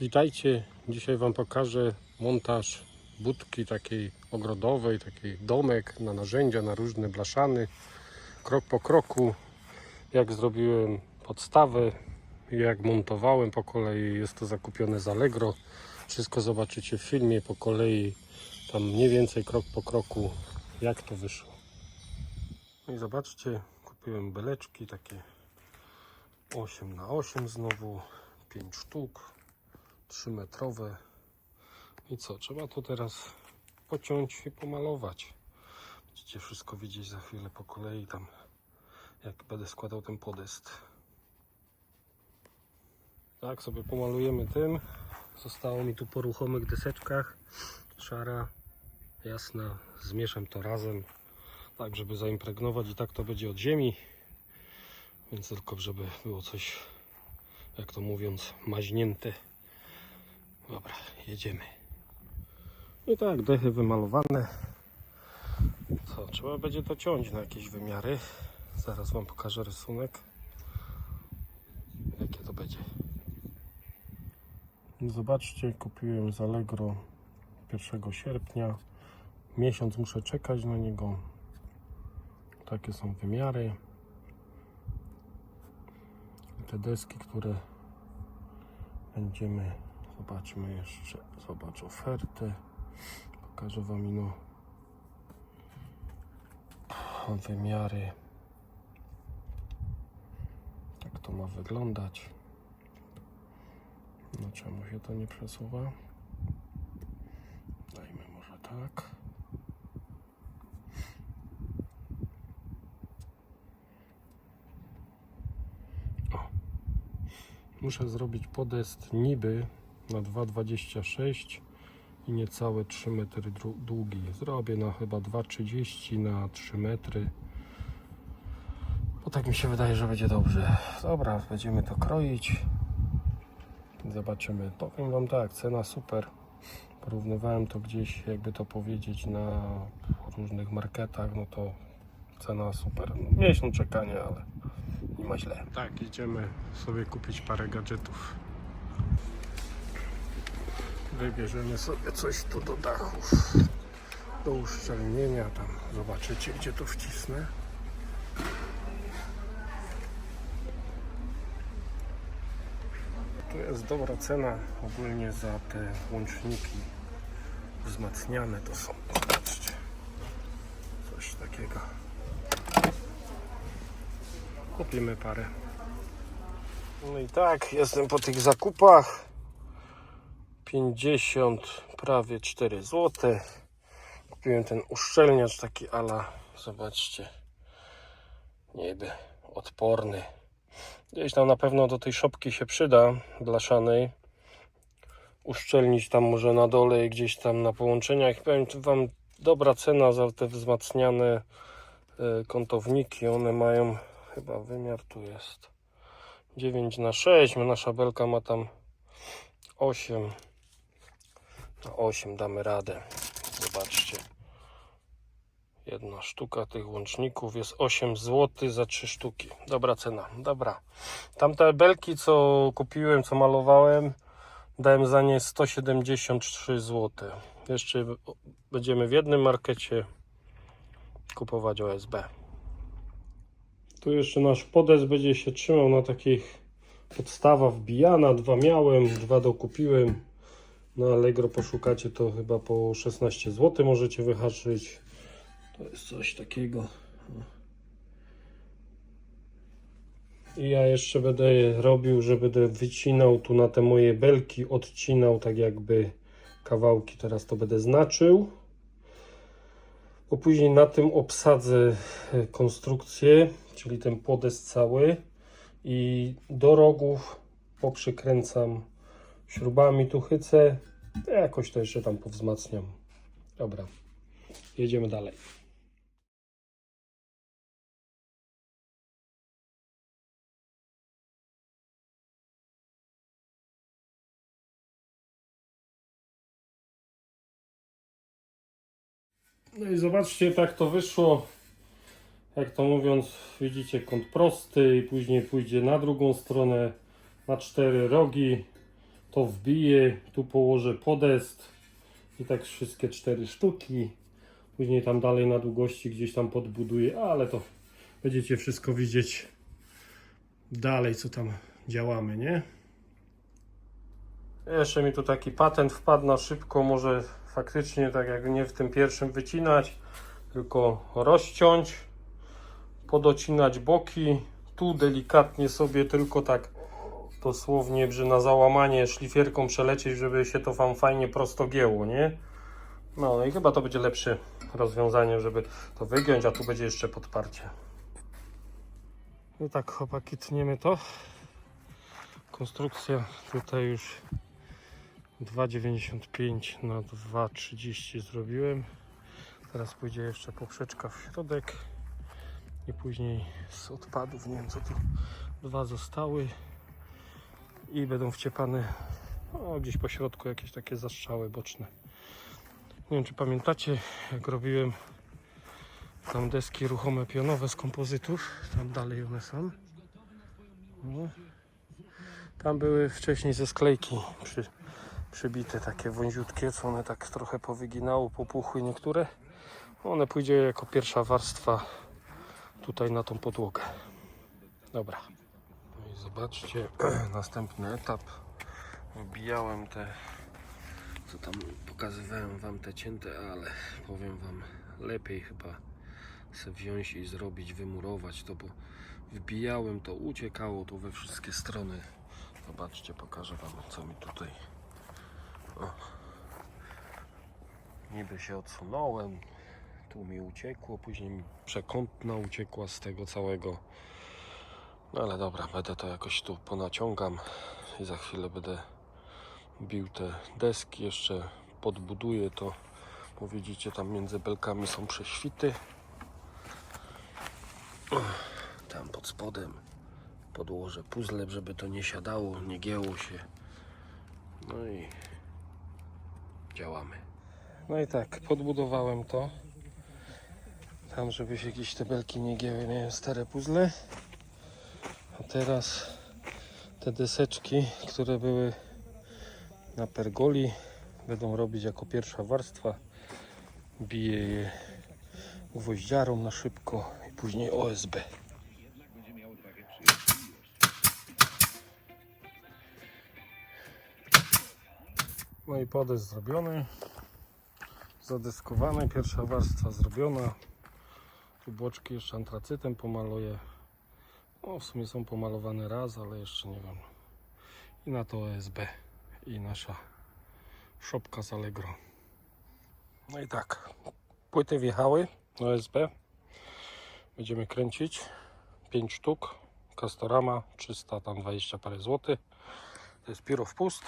Witajcie, dzisiaj Wam pokażę montaż budki takiej ogrodowej, takiej domek na narzędzia, na różne blaszany. Krok po kroku, jak zrobiłem podstawę, jak montowałem po kolei, jest to zakupione z Allegro. Wszystko zobaczycie w filmie po kolei, tam mniej więcej krok po kroku, jak to wyszło. No i zobaczcie, kupiłem beleczki takie 8 na 8 znowu, 5 sztuk, 3 metrowe. I co, trzeba to teraz pociąć i pomalować. Będziecie wszystko widzieć za chwilę po kolei tam, jak będę składał ten podest. Tak, sobie pomalujemy tym. Zostało mi tu po ruchomych deseczkach. Szara, jasna. Zmieszam to razem, tak żeby zaimpregnować i tak to będzie od ziemi. Więc tylko żeby było coś, jak to mówiąc, maźnięte. Dobra, jedziemy. I tak, dechy wymalowane. Co, trzeba będzie to ciąć na jakieś wymiary. Zaraz Wam pokażę rysunek. Jakie to będzie. Zobaczcie, kupiłem z Allegro 1 sierpnia. Miesiąc muszę czekać na niego. Takie są wymiary. Te deski, które będziemy, zobaczmy jeszcze, zobacz ofertę. Pokażę Wam ino wymiary. Tak to ma wyglądać. No czemu się to nie przesuwa? Dajmy może tak. O. Muszę zrobić podest niby na 2,26 i niecałe 3 metry długi. Zrobię na chyba 2,30 na 3 metry. Bo tak mi się wydaje, że będzie dobrze. Dobra, będziemy to kroić. Zobaczymy. Powiem Wam tak, cena super. Porównywałem to gdzieś, jakby to powiedzieć, na różnych marketach, no to cena super. No, miesiąc czekania, ale nie ma źle. Tak, idziemy sobie kupić parę gadżetów. Wybierzemy sobie coś tu do dachów. Do uszczelnienia tam. Zobaczycie, gdzie to wcisnę. Tu jest dobra cena ogólnie za te łączniki wzmacniane to są. Zobaczcie. Coś takiego. Kupimy parę. No i tak, jestem po tych zakupach. 50, prawie 4 zł. Kupiłem ten uszczelniacz taki ala, zobaczcie, niby odporny. Gdzieś tam na pewno do tej szopki się przyda blaszanej. Uszczelnić tam może na dole i gdzieś tam na połączeniach. Powiem Wam, dobra cena za te wzmacniane e, kątowniki. One mają chyba wymiar tu jest 9 na 6 Nasza belka ma tam 8 na 8 damy radę. Zobaczcie. Jedna sztuka tych łączników jest 8 zł za 3 sztuki. Dobra cena, dobra. Tamte belki, co kupiłem, co malowałem, dałem za nie 173 zł. Jeszcze będziemy w jednym markecie kupować OSB. Tu jeszcze nasz podest będzie się trzymał na takich podstawa wbijana. Dwa miałem, dwa dokupiłem. Na Allegro poszukacie to chyba po 16 zł możecie wyhaczyć. To jest coś takiego. I ja jeszcze będę robił, że będę wycinał tu na te moje belki, odcinał tak jakby kawałki. Teraz to będę znaczył. Bo później na tym obsadzę e, konstrukcję, czyli ten podest cały i do rogów poprzykręcam śrubami tu chycę. Jakoś to jeszcze tam powzmacniam. Dobra, jedziemy dalej. No i zobaczcie, tak to wyszło. Jak to mówiąc, widzicie kąt prosty i później pójdzie na drugą stronę na cztery rogi. To wbiję, tu położę podest i tak wszystkie cztery sztuki. Później tam dalej na długości gdzieś tam podbuduję, ale to będziecie wszystko widzieć dalej, co tam działamy, nie? Jeszcze mi tu taki patent wpadł na szybko, może faktycznie tak jak nie w tym pierwszym wycinać, tylko rozciąć, podocinać boki, tu delikatnie sobie tylko tak dosłownie, że na załamanie szlifierką przelecieć, żeby się to wam fajnie prosto gięło, nie? No i chyba to będzie lepsze rozwiązanie, żeby to wygiąć, a tu będzie jeszcze podparcie. No tak, chłopaki, tniemy to. Konstrukcja tutaj już 2,95 na 2,30 zrobiłem. Teraz pójdzie jeszcze poprzeczka w środek i później z odpadów, nie wiem co tu, dwa zostały i będą wciepane o, gdzieś po środku jakieś takie zastrzały boczne. Nie wiem czy pamiętacie jak robiłem tam deski ruchome pionowe z kompozytów, tam dalej one są. No. Tam były wcześniej ze sklejki przy, przybite takie wąziutkie, co one tak trochę powyginało, popuchły niektóre. One pójdzie jako pierwsza warstwa tutaj na tą podłogę. Dobra. Zobaczcie, następny etap. Wbijałem te, co tam pokazywałem wam te cięte, ale powiem wam, lepiej chyba se wziąć i zrobić, wymurować to, bo wbijałem to, uciekało to we wszystkie strony. Zobaczcie, pokażę wam, co mi tutaj. O. Niby się odsunąłem, tu mi uciekło, później mi przekątna uciekła z tego całego. No ale dobra, będę to jakoś tu ponaciągam i za chwilę będę bił te deski, jeszcze podbuduję to. Bo widzicie, tam między belkami są prześwity. Tam pod spodem podłożę puzzle, żeby to nie siadało, nie gięło się. No i działamy. No i tak, podbudowałem to. Tam, żeby się jakieś te belki nie gięły, miałem stare puzzle. A teraz te deseczki, które były na pergoli, będą robić jako pierwsza warstwa. Biję je gwoździarą na szybko i później OSB. No i podest zrobiony. Zadeskowany, pierwsza warstwa zrobiona. Tu boczki jeszcze antracytem pomaluję. No, w sumie są pomalowane raz, ale jeszcze nie wiem. I na to OSB i nasza szopka z Allegro. No i tak, płyty wjechały OSB. Będziemy kręcić 5 sztuk. Castorama 300 tam 20 parę złotych. To jest pióro wpust.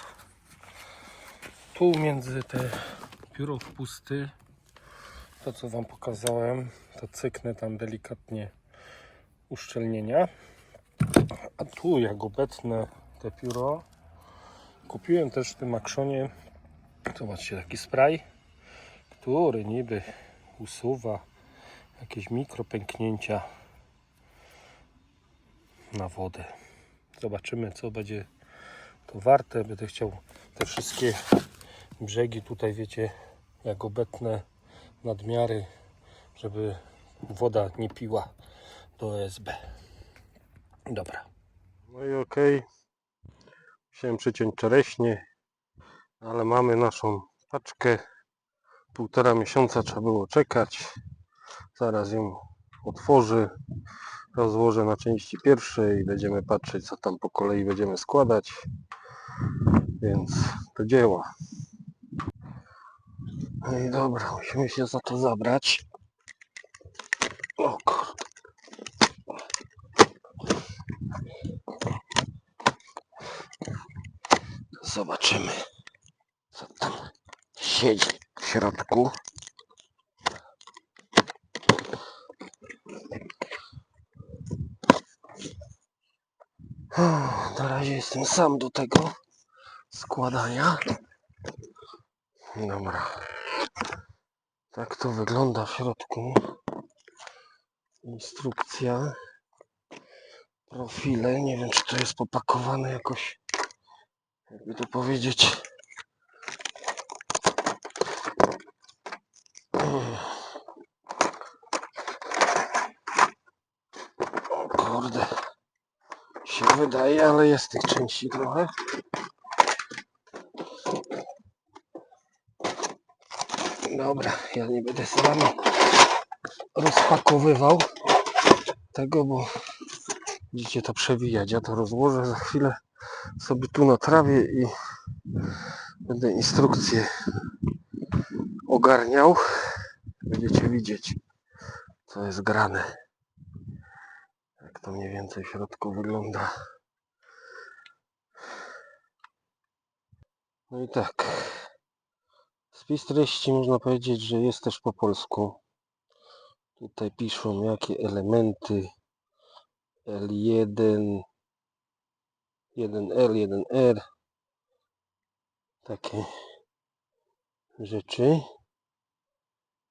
Tu między te pióro wpusty to co wam pokazałem, to cyknę tam delikatnie uszczelnienia. A tu jak obecne te pióro kupiłem też w tym akszonie zobaczcie taki spray, który niby usuwa jakieś mikropęknięcia na wodę. Zobaczymy co będzie to warte. Będę chciał te wszystkie brzegi tutaj wiecie jak obetnę nadmiary, żeby woda nie piła do OSB. Dobra. No i okej. Chciałem przyciąć czereśnie, ale mamy naszą paczkę. Półtora miesiąca trzeba było czekać. Zaraz ją otworzę, rozłożę na części pierwsze i będziemy patrzeć, co tam po kolei będziemy składać. Więc to dzieła. No i dobra, musimy się za to zabrać. O kurde. Zobaczymy, co tam siedzi w środku. Na razie jestem sam do tego składania. Dobra. Tak to wygląda w środku. Instrukcja. Profile. Nie wiem, czy to jest popakowane jakoś jakby to powiedzieć. O kurde. Się wydaje, ale jest tych części trochę. Dobra, ja nie będę wami rozpakowywał tego, bo będziecie to przewijać. Ja to rozłożę za chwilę sobie tu na trawie i będę instrukcję ogarniał. Będziecie widzieć, co jest grane. Jak to mniej więcej w środku wygląda. No i tak. Spis treści można powiedzieć, że jest też po polsku. Tutaj piszą jakie elementy L1, 1L, 1R. Takie rzeczy.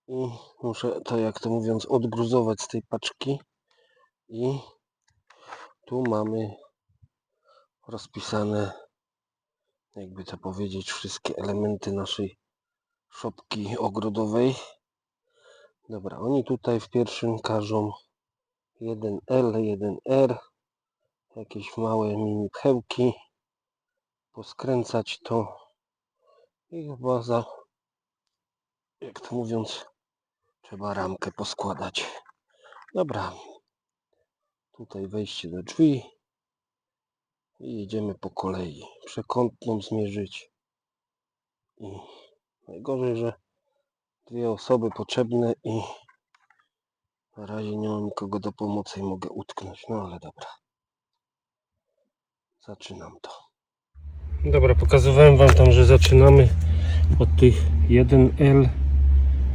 I muszę to, jak to mówiąc, odgruzować z tej paczki. I tu mamy rozpisane, jakby to powiedzieć, wszystkie elementy naszej szopki ogrodowej. Dobra, oni tutaj w pierwszym każą 1L, 1R, jakieś małe mini pchełki, poskręcać to i chyba za, jak to mówiąc, trzeba ramkę poskładać. Dobra, tutaj wejście do drzwi i jedziemy po kolei. Przekątną zmierzyć i najgorzej, że dwie osoby potrzebne i na razie nie mam nikogo do pomocy i mogę utknąć. No ale dobra. Zaczynam to. Dobra, pokazywałem Wam tam, że zaczynamy od tych 1L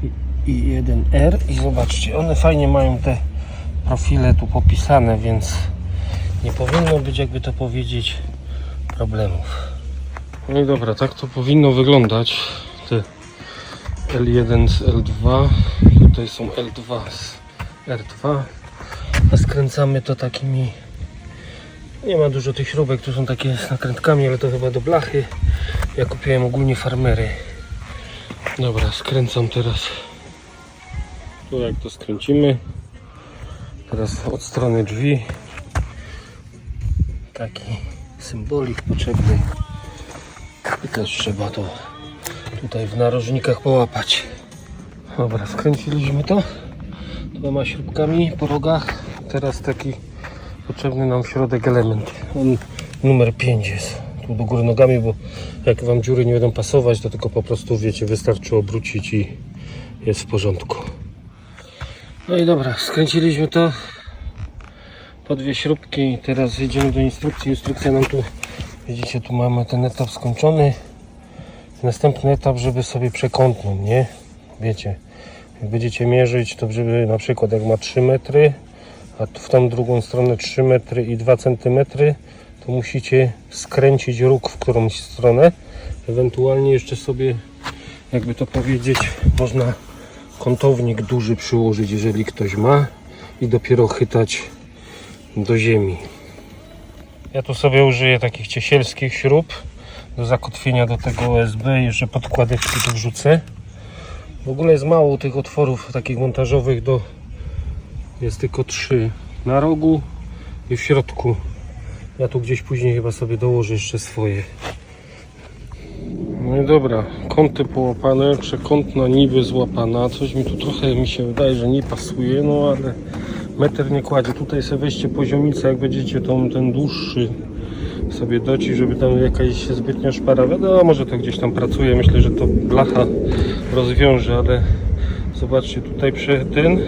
i- i 1R i zobaczcie, one fajnie mają te profile tu popisane, więc nie powinno być, jakby to powiedzieć, problemów. No i dobra, tak to powinno wyglądać. Te L1 z L2, tutaj są L2 z R2, a skręcamy to takimi nie ma dużo tych śrubek, tu są takie z nakrętkami, ale to chyba do blachy. Ja kupiłem ogólnie farmery. Dobra, skręcam teraz. Tu jak to skręcimy. Teraz od strony drzwi. Taki symbolik potrzebny. I też trzeba to tutaj w narożnikach połapać. Dobra, skręciliśmy to dwoma śrubkami po rogach. Teraz taki potrzebny nam środek element. On numer 5 jest. Tu do góry nogami, bo jak wam dziury nie będą pasować, to tylko po prostu wiecie, wystarczy obrócić i jest w porządku. No i dobra, skręciliśmy to po dwie śrubki. Teraz jedziemy do instrukcji. Instrukcja nam tu, widzicie, tu mamy ten etap skończony. Następny etap, żeby sobie przekątną, nie? Wiecie, jak będziecie mierzyć, to żeby na przykład jak ma 3 metry, a w tą drugą stronę 3 metry i 2 cm, to musicie skręcić róg w którąś stronę. Ewentualnie jeszcze sobie, jakby to powiedzieć, można kątownik duży przyłożyć, jeżeli ktoś ma i dopiero chytać do ziemi. Ja tu sobie użyję takich ciesielskich śrub do zakotwienia do tego USB. Jeszcze podkładeczki tu wrzucę. W ogóle jest mało tych otworów takich montażowych do jest tylko trzy na rogu i w środku. Ja tu gdzieś później chyba sobie dołożę jeszcze swoje. No i dobra, kąty połapane, przekątna niby złapana. Coś mi tu trochę mi się wydaje, że nie pasuje, no ale metr nie kładzie. Tutaj sobie weźcie poziomicę, jak będziecie tą, ten dłuższy sobie doci, żeby tam jakaś zbytnia szpara. Wiadomo, że to gdzieś tam pracuje. Myślę, że to blacha rozwiąże, ale zobaczcie, tutaj przy ten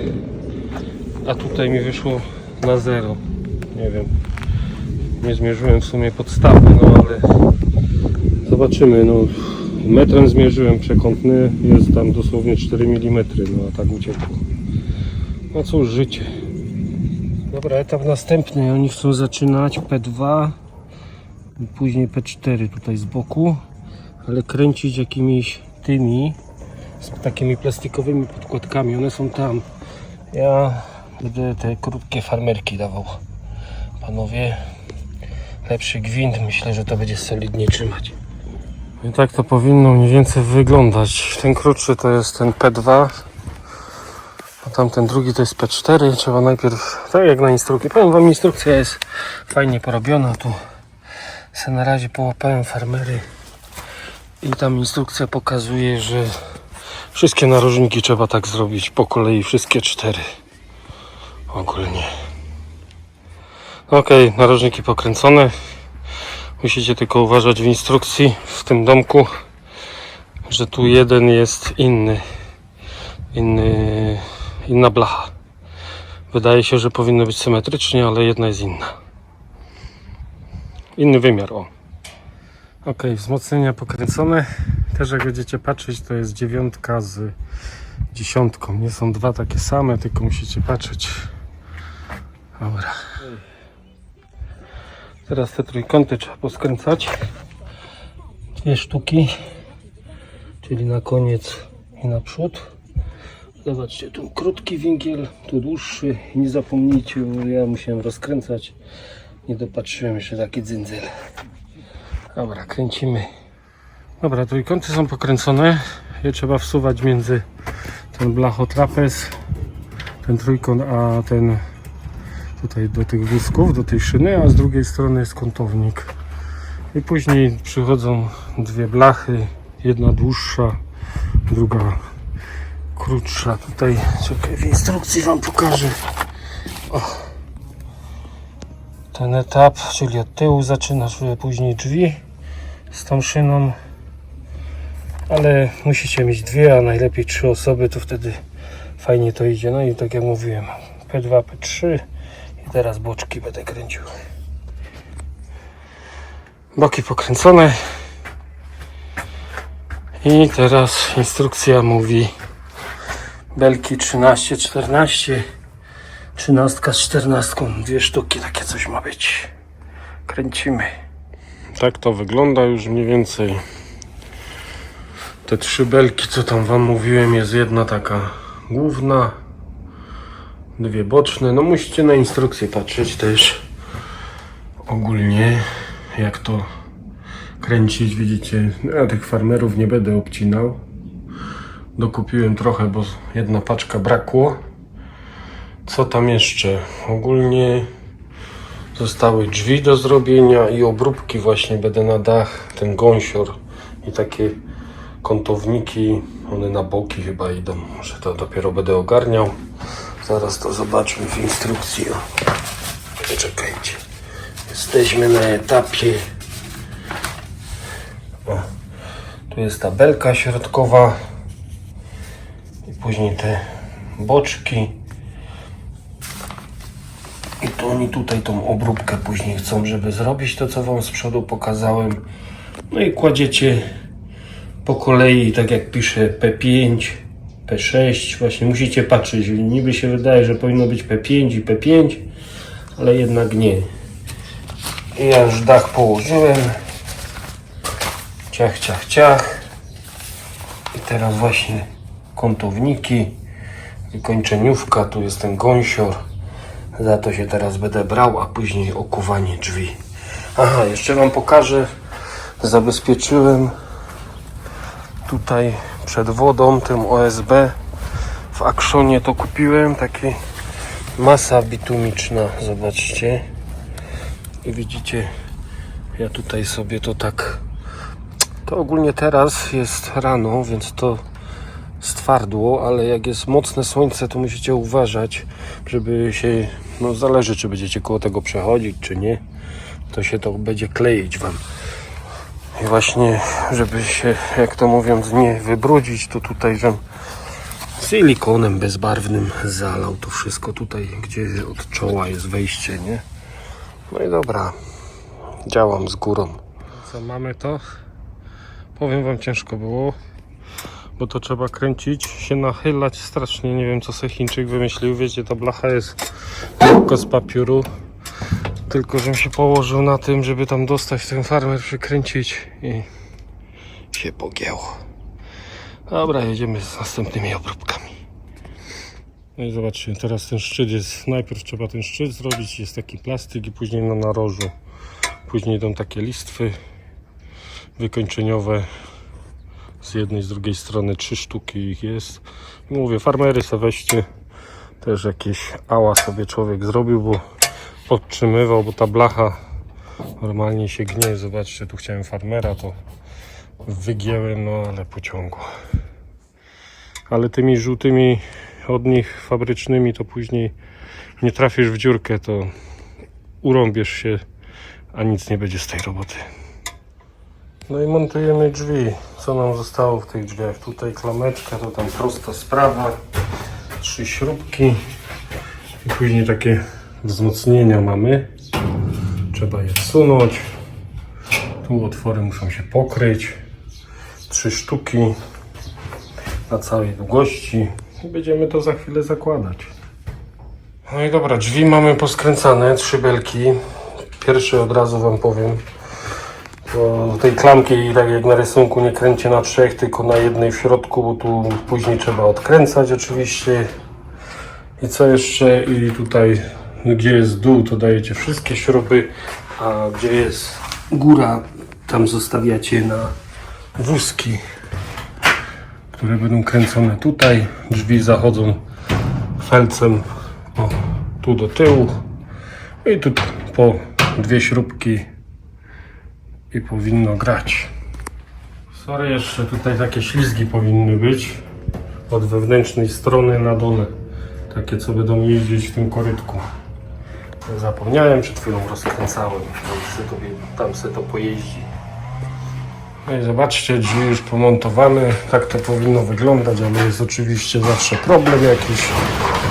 a tutaj mi wyszło na zero. Nie wiem. Nie zmierzyłem w sumie podstawy, no ale zobaczymy. No, metrem zmierzyłem przekątny, jest tam dosłownie 4 mm, no a tak uciekło. No cóż, życie. Dobra, etap następny. Oni chcą zaczynać P2 i później P4 tutaj z boku, ale kręcić jakimiś tymi z takimi plastikowymi podkładkami. One są tam. Ja Będę te krótkie farmerki dawał. Panowie, lepszy gwint. Myślę, że to będzie solidniej trzymać. I tak to powinno mniej więcej wyglądać. Ten krótszy to jest ten P2, a tamten drugi to jest P4. Trzeba najpierw, tak jak na instrukcji. Powiem Wam, instrukcja jest fajnie porobiona. Tu se na razie połapałem farmery i tam instrukcja pokazuje, że wszystkie narożniki trzeba tak zrobić po kolei, wszystkie cztery ogólnie. Ok, narożniki pokręcone. Musicie tylko uważać w instrukcji w tym domku, że tu jeden jest inny, inny inna blacha. Wydaje się, że powinno być symetrycznie, ale jedna jest inna. Inny wymiar, o. Ok, wzmocnienia pokręcone. Też jak będziecie patrzeć, to jest dziewiątka z dziesiątką. Nie są dwa takie same, tylko musicie patrzeć. Dobra. Teraz te trójkąty trzeba poskręcać. Dwie sztuki, czyli na koniec i na przód. Zobaczcie, tu krótki winkiel, tu dłuższy. Nie zapomnijcie, bo ja musiałem rozkręcać. Nie dopatrzyłem jeszcze taki dzyndzel. Dobra, kręcimy. Dobra, trójkąty są pokręcone. Je trzeba wsuwać między ten blachotrapez, ten trójkąt, a ten tutaj do tych wózków, do tej szyny, a z drugiej strony jest kątownik. I później przychodzą dwie blachy, jedna dłuższa, druga krótsza. Tutaj, czekaj, w instrukcji Wam pokażę. Ten etap, czyli od tyłu zaczynasz, e, później drzwi z tą szyną. Ale musicie mieć dwie, a najlepiej trzy osoby, to wtedy fajnie to idzie. No i tak jak mówiłem, P2, P3 i teraz boczki będę kręcił. Boki pokręcone. I teraz instrukcja mówi belki 13, 14, 13 z 14, dwie sztuki, takie coś ma być. Kręcimy. Tak to wygląda już mniej więcej. Te trzy belki, co tam wam mówiłem, jest jedna taka główna, dwie boczne. No musicie na instrukcję patrzeć też ogólnie, jak to kręcić. Widzicie, ja tych farmerów nie będę obcinał. Dokupiłem trochę, bo jedna paczka brakło. Co tam jeszcze? Ogólnie zostały drzwi do zrobienia i obróbki właśnie będę na dach, ten gąsior i takie kątowniki, one na boki chyba idą, może to dopiero będę ogarniał. Zaraz to zobaczmy w instrukcji. Czekajcie. Jesteśmy na etapie. O. Tu jest ta belka środkowa i później te boczki. To oni tutaj tą obróbkę później chcą, żeby zrobić to, co Wam z przodu pokazałem. No i kładziecie po kolei, tak jak pisze P5, P6. Właśnie musicie patrzeć. Niby się wydaje, że powinno być P5 i P5, ale jednak nie. I ja już dach położyłem. Ciach, ciach, ciach. I teraz właśnie kątowniki, wykończeniówka, tu jest ten gąsior. Za to się teraz będę brał, a później okuwanie drzwi. Aha, jeszcze Wam pokażę. Zabezpieczyłem tutaj przed wodą tym OSB. W Akszonie to kupiłem. Takie masa bitumiczna. Zobaczcie. I widzicie, ja tutaj sobie to tak... To ogólnie teraz jest rano, więc to stwardło, ale jak jest mocne słońce, to musicie uważać, żeby się, no zależy czy będziecie koło tego przechodzić, czy nie, to się to będzie kleić Wam. I właśnie, żeby się, jak to mówiąc, nie wybrudzić, to tutaj, że silikonem bezbarwnym zalał to wszystko tutaj, gdzie od czoła jest wejście, nie? No i dobra, działam z górą. Co, mamy to? Powiem Wam, ciężko było bo to trzeba kręcić, się nachylać strasznie, nie wiem co sobie Chińczyk wymyślił, wiecie ta blacha jest tylko z papieru, tylko żebym się położył na tym, żeby tam dostać ten farmer, przykręcić i się pogięło. Dobra, jedziemy z następnymi obróbkami. No i zobaczcie, teraz ten szczyt jest, najpierw trzeba ten szczyt zrobić, jest taki plastik i później na narożu Później idą takie listwy wykończeniowe. Z jednej, z drugiej strony trzy sztuki ich jest. Mówię, farmery se weźcie. Też jakieś ała sobie człowiek zrobił, bo podtrzymywał, bo ta blacha normalnie się gnieje. Zobaczcie, tu chciałem farmera, to wygięłem, no ale pociągu. Ale tymi żółtymi od nich fabrycznymi to później nie trafisz w dziurkę, to urąbiesz się, a nic nie będzie z tej roboty. No i montujemy drzwi. Co nam zostało w tych drzwiach? Tutaj klameczka, to tam prosta sprawa. Trzy śrubki. I później takie wzmocnienia mamy. Trzeba je wsunąć. Tu otwory muszą się pokryć. Trzy sztuki na całej długości. I będziemy to za chwilę zakładać. No i dobra, drzwi mamy poskręcane, trzy belki. Pierwszy od razu Wam powiem. Bo tej klamki, tak jak na rysunku, nie kręcie na trzech, tylko na jednej w środku, bo tu później trzeba odkręcać oczywiście. I co jeszcze? I tutaj, gdzie jest dół, to dajecie wszystkie śruby, a gdzie jest góra, tam zostawiacie na wózki, które będą kręcone tutaj. Drzwi zachodzą felcem o, tu do tyłu i tu po dwie śrubki i powinno grać. Sorry, jeszcze tutaj takie ślizgi powinny być od wewnętrznej strony na dole. Takie, co będą jeździć w tym korytku. Zapomniałem, przed chwilą rozkręcałem. Tam se to, pojeździ. No i zobaczcie, drzwi już pomontowane. Tak to powinno wyglądać, ale jest oczywiście zawsze problem jakiś.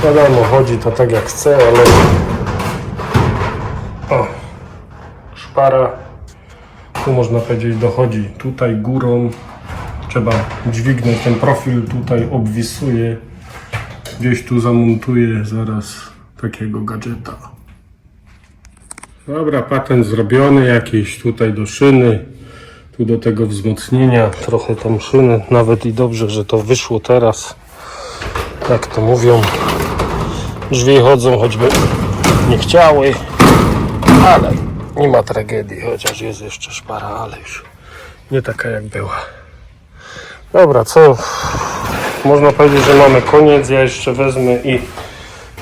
Wiadomo, chodzi to tak jak chce, ale... O, szpara tu można powiedzieć dochodzi tutaj górą. Trzeba dźwignąć ten profil tutaj obwisuje gdzieś tu zamontuję zaraz takiego gadżeta. Dobra patent zrobiony jakiś tutaj do szyny tu do tego wzmocnienia trochę tam szyny. Nawet i dobrze, że to wyszło teraz. Jak to mówią. Drzwi chodzą choćby nie chciały ale nie ma tragedii, chociaż jest jeszcze szpara, ale już nie taka jak była. Dobra, co? Można powiedzieć, że mamy koniec. Ja jeszcze wezmę i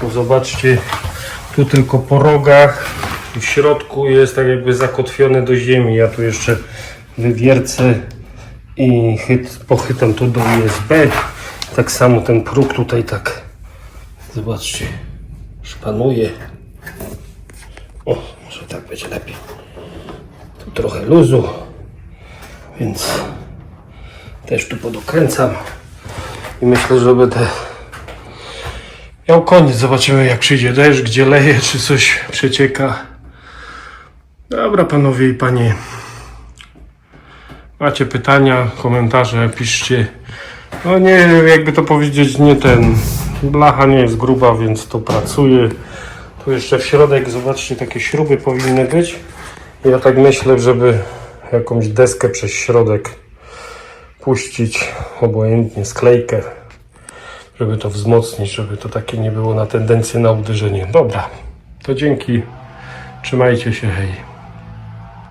tu zobaczcie, tu tylko po rogach w środku jest tak jakby zakotwione do ziemi. Ja tu jeszcze wywiercę i chyt, pochytam to do USB. Tak samo ten próg tutaj tak, zobaczcie, szpanuje. O, tak będzie lepiej. Tu trochę luzu, więc też tu podokręcam. I myślę, że będę miał koniec. Zobaczymy jak przyjdzie deszcz, gdzie leje, czy coś przecieka. Dobra, panowie i panie. Macie pytania, komentarze, piszcie. No nie, jakby to powiedzieć, nie ten. Blacha nie jest gruba, więc to pracuje. Tu jeszcze w środek, zobaczcie, takie śruby powinny być. Ja tak myślę, żeby jakąś deskę przez środek puścić, obojętnie sklejkę, żeby to wzmocnić, żeby to takie nie było na tendencję na uderzenie. Dobra, to dzięki. Trzymajcie się, hej.